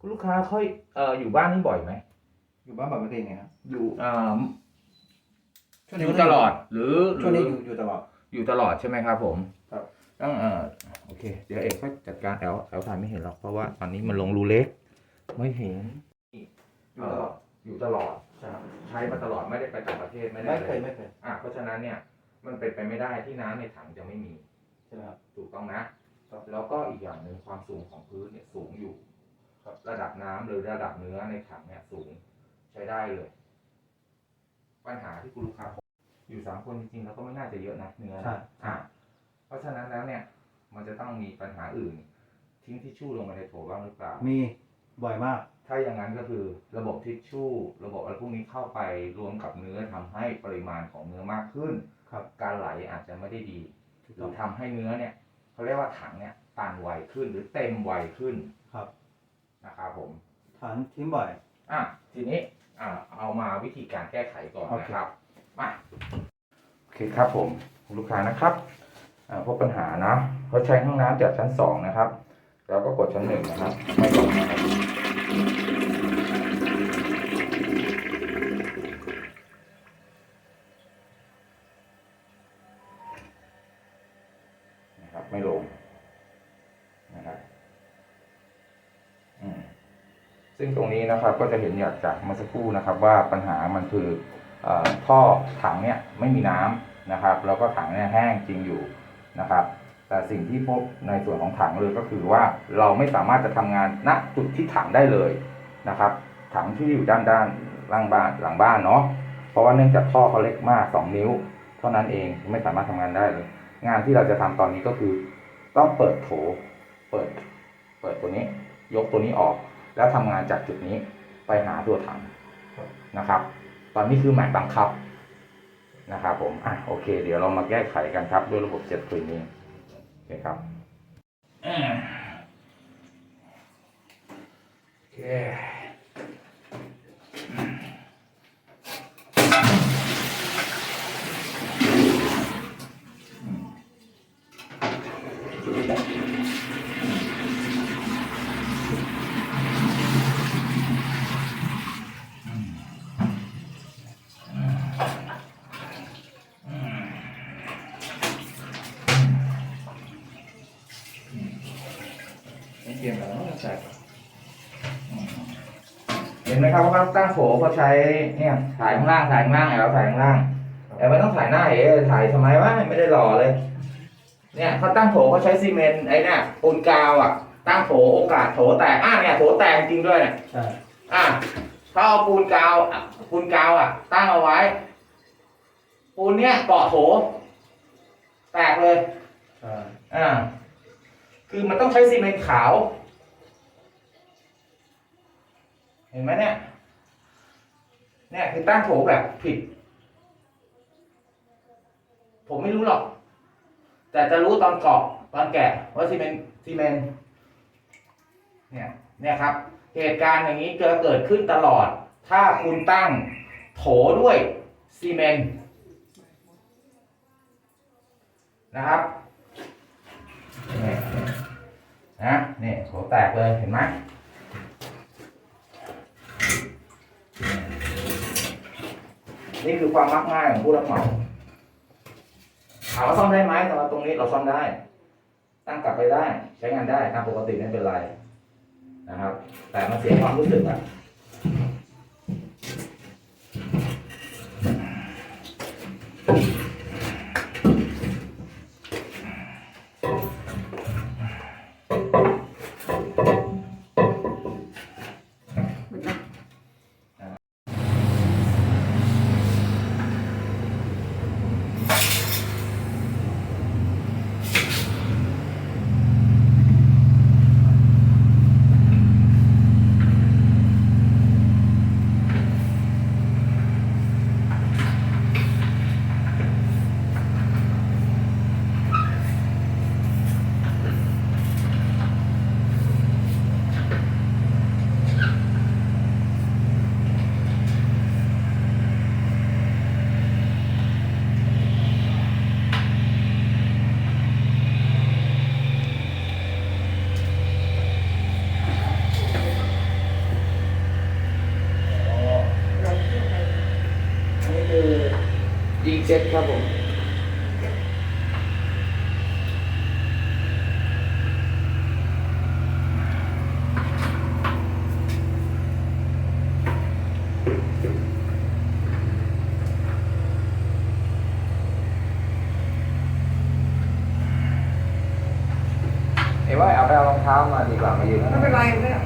คุณลูกค้าค่อยเอ่ออยู่บ้านนี่บ่อยไหม อยู่บ้านแบบไม่เป็นไงครับอยู่เอ่อช่วงอนี้ยู่ตลอด หรือช่วงนี้หอรืยู่อยู่ตลอด อยู่ตลอดใช่ไหมครับ ผมครับ ต้องเออโอเค เดี๋ยวเอกก็จัดการแอลแอลถ่ายไม่เห็นหรอกเพราะว่าตอนนี้มันลงรูเล็ก ไม่เห็น อยู่ตลอด อยู่ตลอด ใช่ครับใช้มาตลอดไม่ได้ไปต่างประเทศไม่ได้ไม่เคยลไม่เคยอะเพราะฉะนั้นเนี่ยมันเป็นไปไม่ได้ที่น้ำในถังจะไม่มี ใช่ไหมครับ ถูกต้องนะ ครับ แล้วก็อีกอย่างหนึ่งความสูงของพื้นเนี่ยสูงอยู่ค รับระดับน้ำหรือระดับเนื้อในถังเนี่ยสูงใช้ได้เลย ปัญหาที่คุณลูกค้าพบอยู่สามคนจริงๆแล้วก็ไม่น่าจะเยอะนะเนื้อใช่อะเพราะฉะนั้นแล้วเนี่ย มันจะต้องมีปัญหาอื่น ทิ้งทิชชู่ลงไปในโถบ้างหรือเปล่ามีบ่อยมาก ถ้าอย่างนั้นก็คือระบบทิชชู่ ระบบอะไรพวกนี้เข้าไปรวมกับเนื้อทำให้ปริมาณของเนื้อมากขึ้นครับการไหลอาจจะไม่ได้ดีถูกหรืต้อองทำให้เนื้อเนี่ยเขาเรียกว่าถังเนี่ยตันไวขึ้นหรือเต็มไวขึ้นครับ นะครับผมฐานทิ้งบ่อย อะทีนี้อะเอามาวิธีการแก้ไขก่อนโอเค นะครับมาโอเคครับผมคุณลูกค้านะครับอ่าพบปัญหานะเขาใช้ห้องน้ำจากชั้นสองนะครับ แล้วก็กดชั้นหนึ่งนะครับไม่ตรงนะครับ นี้นะครับก็จะเห็นอยากจากเมื่อสักครู่นะครับ ว่าปัญหามันคืออท่อถังเนี่ยไม่มีน้ำนะครับ แล้วก็ถังเนี่ยแห้งจริงอยู่นะครับ แต่สิ่งที่พบในส่วนของถังเลยก็คือว่าเราไม่สามารถจะทำงานณจุดที่ถังได้เลยนะครับ ถังที่อยู่ด้านด้านล่างบ้านหลังบ้านเนาะเพราะว่าเนื่องจากท่อเขาเล็กมาก 2 นิ้ว เท่านั้นเองไม่สามารถทำงานได้เลย งานที่เราจะทำตอนนี้ก็คือ ต้องเปิดโถ เปิด เปิดตัวนี้ ยกตัวนี้ออก แล้วทำงานจากจุดนี้ไปหาตัวถังครับนะครับ ตอนนี้คือหมายบังคับนะครับผมอะโอเค เดี๋ยวเรามาแก้ไขกันครับด้วยระบบเจ็ตคลีนนิ่งโอเคครับอืมโอเค เตรียมแล้วใส่เห็นไหมครับว่าตั้งโถเขาใช้เนี่ยถ่ายข้างล่างถ่ายข้างล่างแล้วถ่ายข้างล่างแต่ไม่ต้องถ่ายหน้าเอ๋ถ่ายทำไมวะไม่ได้หล่อเลย เนี่ยเขาตั้งโถเขาใช้ซีเมนต์ไอ้เนี่ยปูนกาวอะ ตั้งโถโอกาสโถแตกอะเนี่ยโถแตกจริงด้วยเนี่ยใช่อะเขาเอาปูนกาวอะปูนกาวอะ ตั้งเอาไว้ ปูนเนี่ยเกาะโถแตกเลยใช่อ่า คือมันต้องใช้ซีเมนต์ขาว เห็นไหมเนี่ย เนี่ยคือตั้งโถแบบผิด ผมไม่รู้หรอก แต่จะรู้ตอนเกาะตอนแกะว่าซีเมนต์ซีเมนต์เนี่ยเนี่ยครับ เหตุการณ์อย่างนี้จะเกิดขึ้นตลอด ถ้าคุณตั้งโถด้วยซีเมนต์นะครับเนี่ย นะเนี่ยหัวแตกเลยเห็นไหมนี่คือความมักง่ายของผู้รับเหมาถามว่าซ่อมได้ไหมแต่ว่าตรงนี้เราซ่อมได้ ตั้งกลับไปได้ ใช้งานได้ตามปกติไม่เป็นไรนะครับ แต่มันเสียความรู้สึกอะ จ็ดครับผมเอ้ว่าเอาไปเอารองเท้ามาดีกว่ามายืนไม่เป็นไรเนี่ย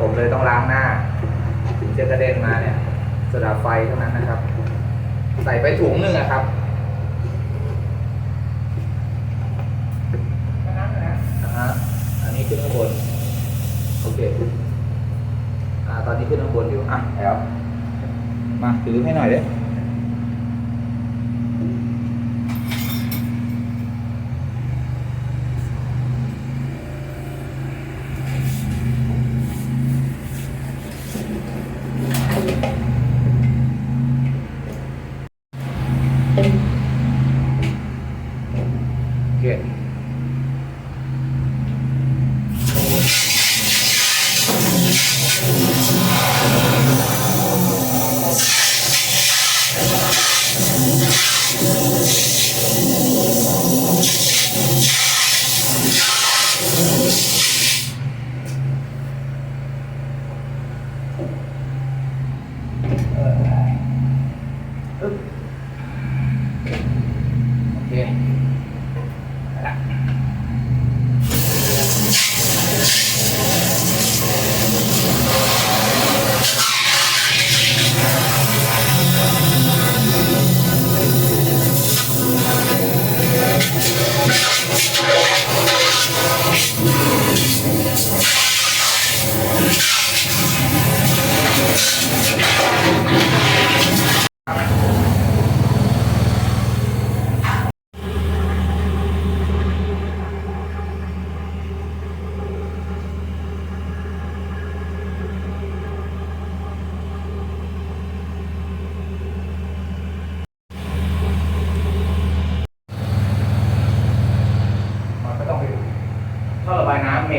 ผมเลยต้องล้างหน้า ถึงจะกระเด็นมาเนี่ยโซดาไฟเท่านั้นนะครับ ใส่ไปถุงหนึ่งอะครับแค่นั้นนะอ่าฮะอันนี้ขึ้นข้างบน โอเค อ่า ตอนนี้ขึ้นข้างบนอยู่ อะแล้วมาถือให้หน่อยเด้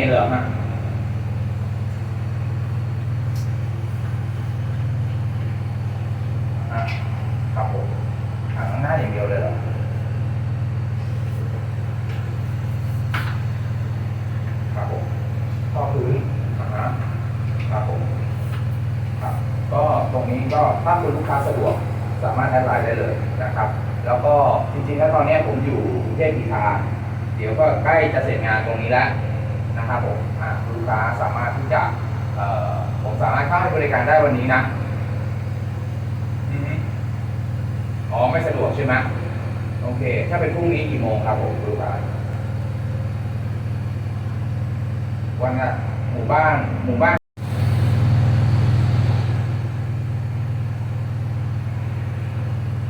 เมนเหรอฮะอะครับผมถังข้างหน้าอย่างเดียวเลยเหรอครับผมท่อพื้นอ่าฮะครับผมครับก็ตรงนี้ก็ถ้าคุณลูกค้าสะดวกสามารถแอดไลน์ได้เลยนะครับ แล้วก็จริงๆแล้วตอนนี้ผมอยู่กรุงเทพกีทาเดี๋ยวก็ใกล้จะเสร็จงานตรงนี้แล้ว นะครับผมคุณลูกค้าสามารถที่จะผมสามารถเข้าให้บริการได้วันนี้นะอืมอ๋อไม่สะดวกใช่ไหมโอเค ถ้าเป็นพรุ่งนี้กี่โมงครับผมคุณลูกค้าวันละหมู่บ้านหมู่บ้าน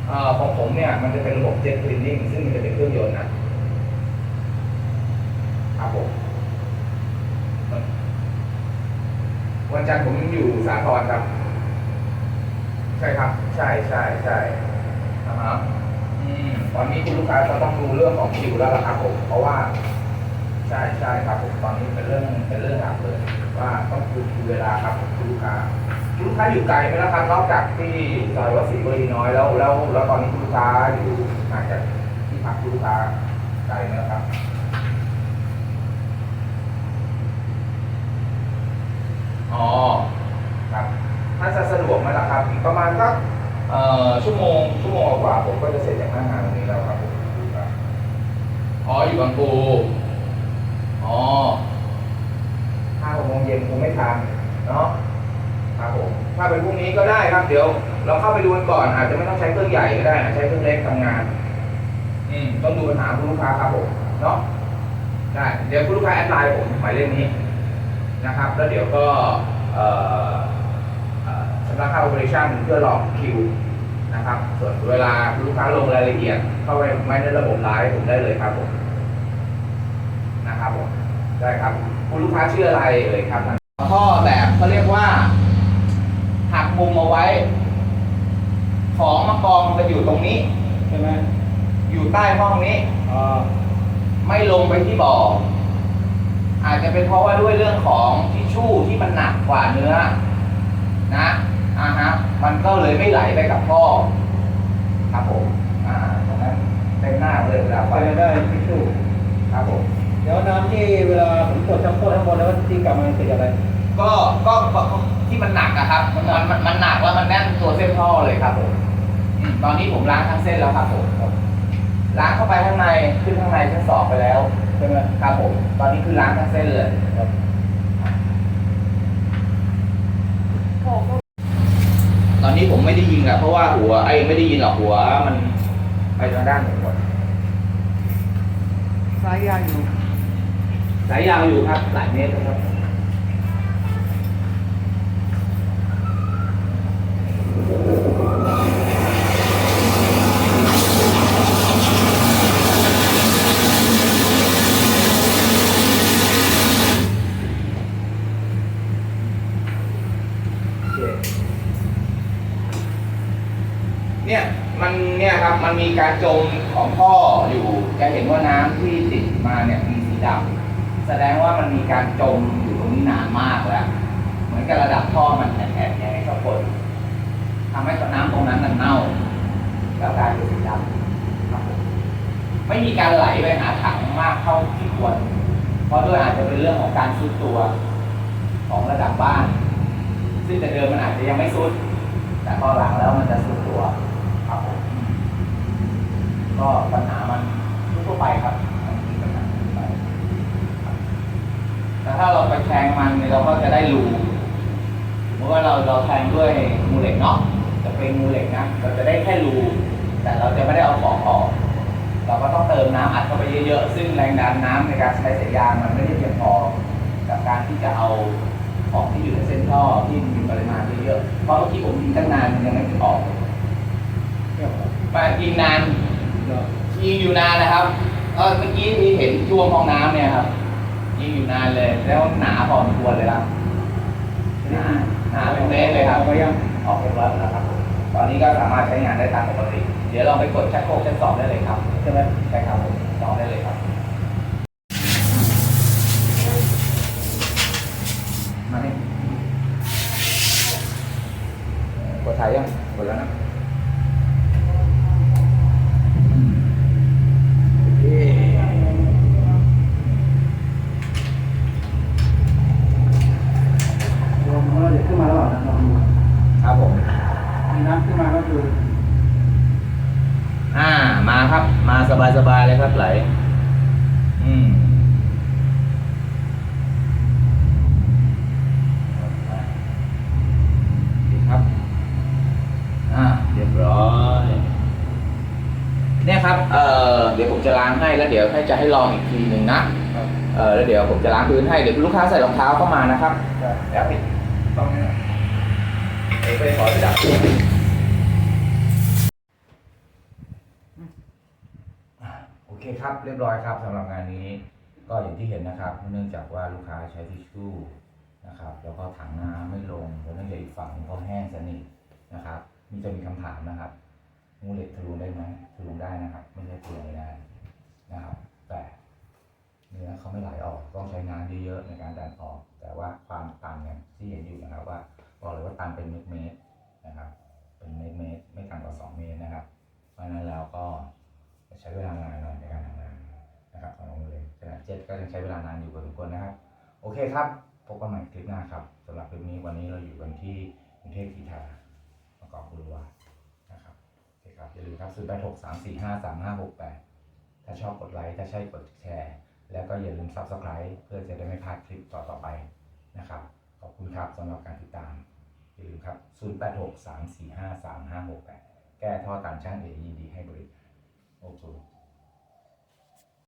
เอ่อของผมเนี่ยมันจะเป็นระบบเจ็ตคลีนนิ่งซึ่งมันจะเป็นเครื่องยนต์นะครับผม วันจันทร์ผมอยู่สาทรครับ ใช่ครับ ใช่ใช่ใช่นะฮะอืมตอนนี้คุณลูกค้าจะต้องดูเรื่องของคิวแล้วล่ะครับผม เพราะว่า ใช่ใช่ครับผมตอนนี้เป็นเรื่องเป็นเรื่องหลักเลย ว่าต้องดูเวลาครับคุณลูกค้าคุณลูกค้าอยู่ไกลไหมล่ะครับ นอกจากที่ซอยวัดศรีบรีน้อยแล้วแล้วแล้วตอนนี้คุณลูกค้าอยู่ห่างจากที่พักคุณลูกค้าไกลไหมล่ะครับ อ๋อครับ ถ้าจะสะดวกไหมล่ะครับ อีกประมาณสักชั่วโมงชั่วโมงกว่าผมก็จะเสร็จจากหน้างานตรงนี้แล้วครับผมอ๋ออยู่บางปูอ๋อห้าหกโมงเย็นคงไม่ทันเนาะครับผมถ้าเป็นพรุ่งนี้ก็ได้ครับเดี๋ยว เราเข้าไปดูกันก่อนอาจจะไม่ต้องใช้เครื่องใหญ่ก็ได้ใช้เครื่องเล็กทำงาน อืมต้องดูปัญหาคุณลูกค้าครับผมเนาะได้เดี๋ยวคุณลูกค้าแอดไลน์ผมหมายเลขนี้นะครับ แล้วเดี๋ยวก็เอ่อ ชำระค่า operation เพื่อรอคิวนะครับ ส่วนเวลาคุณลูกค้าลงรายละเอียด เข้าไปไม่ในระบบไลน์ผมได้เลยครับผมนะครับผมได้ครับคุณลูกค้าชื่ออะไรเอ่ยครับท่อแบบเขาเรียกว่าหักมุมเอาไว้ ของมากองจะอยู่ตรงนี้ใช่ไหมอยู่ใต้ห้องนี้อ๋อไม่ลงไปที่บ่ออาจจะเป็นเพราะว่าด้วยเรื่องของทิชชู่ที่มันหนักกว่าเนื้อ นะ อ่าฮะมันก็เลยไม่ไหลไปกับท่อครับผมอ่าตรงนั้นเต็มหน้าเลยเวลาไปไปได้ทิชชู่ครับผมเดี๋ยวน้ำที่เวลาผมกดชักโครกข้างบนแล้วที่กลับมาติดอะไรก็ก็ก็ที่มันหนักอะครับ มันมันมันหนักแล้วมันแน่นตัวเส้นท่อเลยครับผมอืมตอนนี้ผมล้างทั้งเส้นแล้วครับผมล้างเข้าไปข้างในขึ้นข้างในชั้นสองไปแล้ว ใช่ไหมครับผม ตอนนี้คือล้างทั้งเส้นเลย ครับ ตอ นนี้ผมไม่ได้ยิงอะเพราะว่าหัวไอ้ไม่ได้ยินหรอกหัวมันไปทางด้านหนึ่งหมดสายยางอยู่ สายยาวอยู่ครับ หลายเมตรนะครับเนี่ยมันเนี่ยครับ มีการจมของท่ออยู่ จะเห็นว่าน้ำที่ติดมาเนี่ยมีสีดำแสดงว่ามันมีการจมอยู่ตรงนี้นานมากแล้ว เหมือนกับระดับท่อมันแฉะๆอย่างนี้ครับคนทำให้น้ำตรงนั้นมันเน่า แล้วกลายเป็นสีดำครับไม่มีการไหลไปหาถังมากเท่าที่ควร เพราะด้วยอาจจะเป็นเรื่องของการซุดตัวของระดับบ้าน ซึ่งแต่เดิมมันอาจจะยังไม่ซุด แต่พอหลังแล้วมันจะสุดตัว ก็ปัญหามันทั่วไปครับมันมีปัญหาทั่วไปครับแต่ถ้าเราไปแทงมันเนี่ยเราก็จะได้รูสมมติว่าเราเราแทงด้วยงูเหล็กเนาะจะเป็นงูเหล็กนะเราจะได้แค่รูแต่เราจะไม่ได้เอาของออก เราก็ต้องเติมน้ำอัดเข้าไปเยอะๆ ซึ่งแรงดันน้ำในการใช้สายยางมันไม่ได้เพียงพอกับการที่จะเอาของที่อยู่ในเส้นท่อที่มีปริมาณเยอะๆ เพราะเมื่อกี้ผมยิงตั้งนานมันยังไม่ถึงออกเนี่ยครับมายิงนานเนาะ ยิงอยู่นานนะครับเออเมื่อกี้ที่เห็นช่วงห้องน้ำเนี่ยครับ ยิงอยู่นานเลย แล้วหนาพอสมควรเลยครับหนาหนาเป็นเมตรเลยครับอาไปยังออกเรียบร้อยแล้วครับตอนนี้ก็สามารถใช้งานได้ตามปกติ เดี๋ยวเราไปกดชักโครกชั้นสองได้เลยครับใช่ไหมใช่ครับผมลองได้เลยครับ อยู่อ่า มาครับ มาสบายๆเลยครับไหล อืมดีครับ อ่า เรียบร้อย เนี่ยครับ เอ่อ เดี๋ยวผมจะล้างให้แล้วเดี๋ยวให้จะให้ลองอีกทีหนึ่งนะครับเออแล้วเดี๋ยวผมจะล้างพื้นให้ เดี๋ยวลูกค้าใส่รองเท้าเข้ามานะครับได้แล้วปิดต้องนี้นะเอ้ยไปขอไปดับอะโอ เคครับเรียบร้อยครับสำหรับงานนี้ ก็อย่างที่เห็นนะครับ เนื่องจากว่าลูกค้าใช้ทิชชู่นะครับ แล้วก็ถังน้ำไม่ลงแล้วเนื่องจากอีกฝั่งก็แห้งสนิทนะครับมีจะมีคำถามนะครับงูเหล็กทะลุได้ไหมทะลุได้นะครับ ไม่ใช่ทะลุไม่ได้นะครับ แต่เนื้อเขาไม่ไหลออกต้องใช้น้ำเยอะๆในการดันออก แต่ว่าความตันเนี่ยที่เห็นอยู่นะครับว่าบอกเลยว่าตันเป็นเมตรเมตรนะครับ เป็นเมตรเมตรไม่ต่ำกว่าสองเมตรนะครับ เพราะนั้นแล้วก็ จ็ดก็ยังใช้เวลานานอยู่พอสมควรนะครับโอเคครับพบกันใหม่คลิปหน้าครับสำหรับคลิปนี้วันนี้เราอยู่กันที่กรุงเทพกีทาประกอบบุรวานะครับโอเคครับอย่าลืมครับ0 8 6 3 4 5 3 5 6 8ถ้าชอบกดไลค์ถ้าใช่กดแชร์ แล้วก็อย่าลืม Subscribe เพื่อจะได้ไม่พลาดคลิปต่อๆไปนะครับ ขอบคุณครับสำหรับการติดตาม อย่าลืมครับ 0863453568 แก้ท่อตันช่างเอยินดีให้บริการโอเค